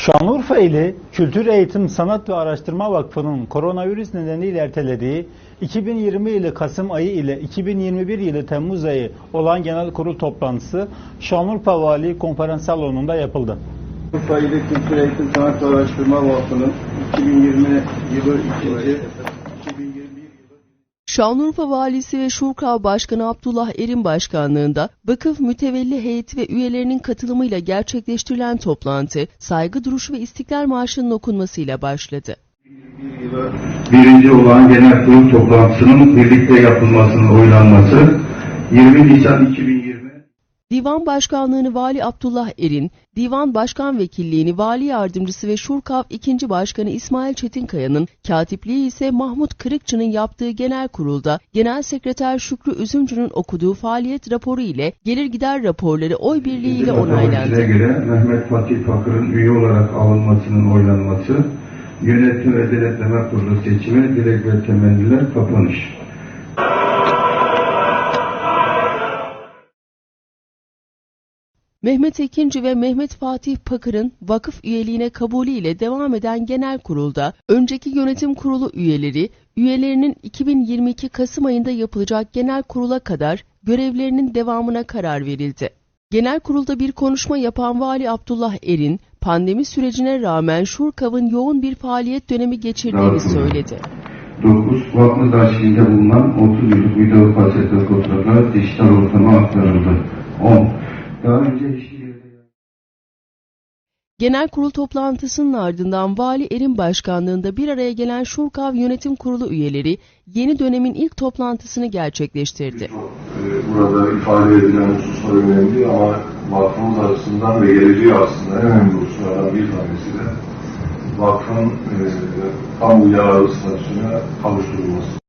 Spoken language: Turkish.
Şanlıurfa ili Kültür Eğitim Sanat ve Araştırma Vakfı'nın koronavirüs nedeniyle ertelediği 2020 yılı Kasım ayı ile 2021 yılı Temmuz ayı olan genel kurul toplantısı Şanlıurfa Vali Konferans Salonu'nda yapıldı. Urfa İli Kültür Eğitim Sanat ve Araştırma Vakfı'nın 2020 yılı ikinci 2021 yılı Şanlıurfa Valisi ve Şurkav Başkanı Abdullah Erin başkanlığında vakıf mütevelli heyeti ve üyelerinin katılımıyla gerçekleştirilen toplantı saygı duruşu ve istiklal marşının okunmasıyla başladı. birinci olan genel kurul toplantısının birlikte yapılmasının oylanması 20 Nisan 2020 Divan Başkanlığını Vali Abdullah Erin, Divan Başkan Vekilliğini Vali Yardımcısı ve Şurkav 2. Başkanı İsmail Çetinkaya'nın, katipliği ise Mahmut Kırıkçı'nın yaptığı genel kurulda Genel Sekreter Şükrü Üzümcü'nün okuduğu faaliyet raporu ile gelir gider raporları oy birliğiyle onaylandı. Size göre Mehmet Fatih Fakır'ın üye olarak alınmasının oylanması, yönetim ve denetleme kurulu seçimi, dilek ve temenniler kapanış. Mehmet Ekinci ve Mehmet Fatih Pakır'ın vakıf üyeliğine kabulü ile devam eden genel kurulda önceki yönetim kurulu üyeleri, üyelerinin 2022 Kasım ayında yapılacak genel kurula kadar görevlerinin devamına karar verildi. Genel kurulda bir konuşma yapan Vali Abdullah Erin, pandemi sürecine rağmen Şurkav'ın yoğun bir faaliyet dönemi geçirdiğini söyledi. 9. Vakfımız arşivinde bulunan 30 yıllık video kaset ve fotoğraflar dijital ortama aktarıldı. 10. Daha önce hiçbir yerde Genel kurul toplantısının ardından Vali Erin başkanlığında bir araya gelen Şurkav Yönetim Kurulu üyeleri yeni dönemin ilk toplantısını gerçekleştirdi. Ee, burada ifade edilen hususlar önemli ama vakfımız açısından ve geleceği aslında en önemli hususlardan bir tanesi de vakfın e, kamu yararı statüsüne kavuşturulması.